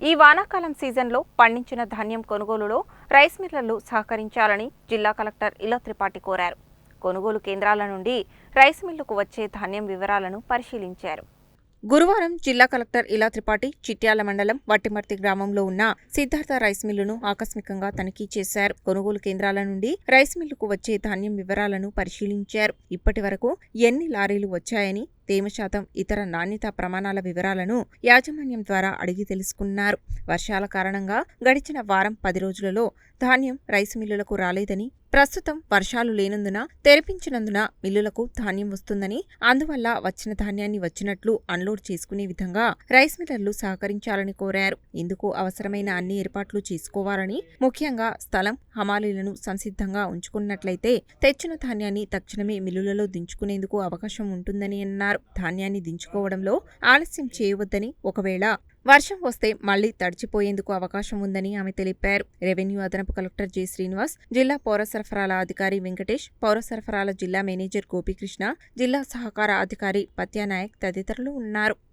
ఈ వానాకాలం సీజన్లో పండించిన ధాన్యం కొనుగోలులో రైస్ మిల్లర్లు సహకరించాలని జిల్లా కలెక్టర్ ఇలా త్రిపాఠి కోరారు. కొనుగోలు కేంద్రాల నుండి రైస్ మిల్లుకు వచ్చే ధాన్యం వివరాలను పరిశీలించారు. గురువారం జిల్లా కలెక్టర్ ఇలా త్రిపాఠి చిట్యాల మండలం వట్టిమర్తి గ్రామంలో ఉన్న సిద్ధార్థ రైస్ మిల్లును ఆకస్మికంగా తనిఖీ చేశారు. కొనుగోలు కేంద్రాల నుండి రైస్ మిల్లుకు వచ్చే ధాన్యం వివరాలను పరిశీలించారు. ఇప్పటి వరకు ఎన్ని లారీలు వచ్చాయని తేమ శాతం ఇతర నాణ్యతా ప్రమాణాల వివరాలను యాజమాన్యం ద్వారా అడిగి తెలుసుకున్నారు. వర్షాల కారణంగా గడిచిన వారం పది రోజులలో ధాన్యం రైస్ మిల్లులకు రాలేదని ప్రస్తుతం వర్షాలు లేనందున తెరిపించినందున మిల్లులకు ధాన్యం వస్తుందని అందువల్ల వచ్చిన ధాన్యాన్ని వచ్చినట్లు అన్లోడ్ చేసుకునే విధంగా రైస్ మిల్లర్లు సహకరించాలని కోరారు. ఇందుకు అవసరమైన అన్ని ఏర్పాట్లు చేసుకోవాలని ముఖ్యంగా స్థలం హమాలీలను సంసిద్ధంగా ఉంచుకున్నట్లయితే తెచ్చిన ధాన్యాన్ని తక్షణమే మిల్లులలో దించుకునేందుకు అవకాశం ఉంటుందని అన్నారు. ధాన్యాన్ని దించుకోవడంలో ఆలస్యం చేయవద్దని ఒకవేళ వర్షం వస్తే మళ్ళీ తడిచిపోయేందుకు అవకాశం ఉందని ఆమె తెలిపారు. రెవెన్యూ అదనపు కలెక్టర్ జె శ్రీనివాస్ జిల్లా పౌర సరఫరాల అధికారి వెంకటేష్ పౌర సరఫరాల జిల్లా మేనేజర్ గోపీకృష్ణ జిల్లా సహకార అధికారి పత్యానాయక్ తదితరులు ఉన్నారు.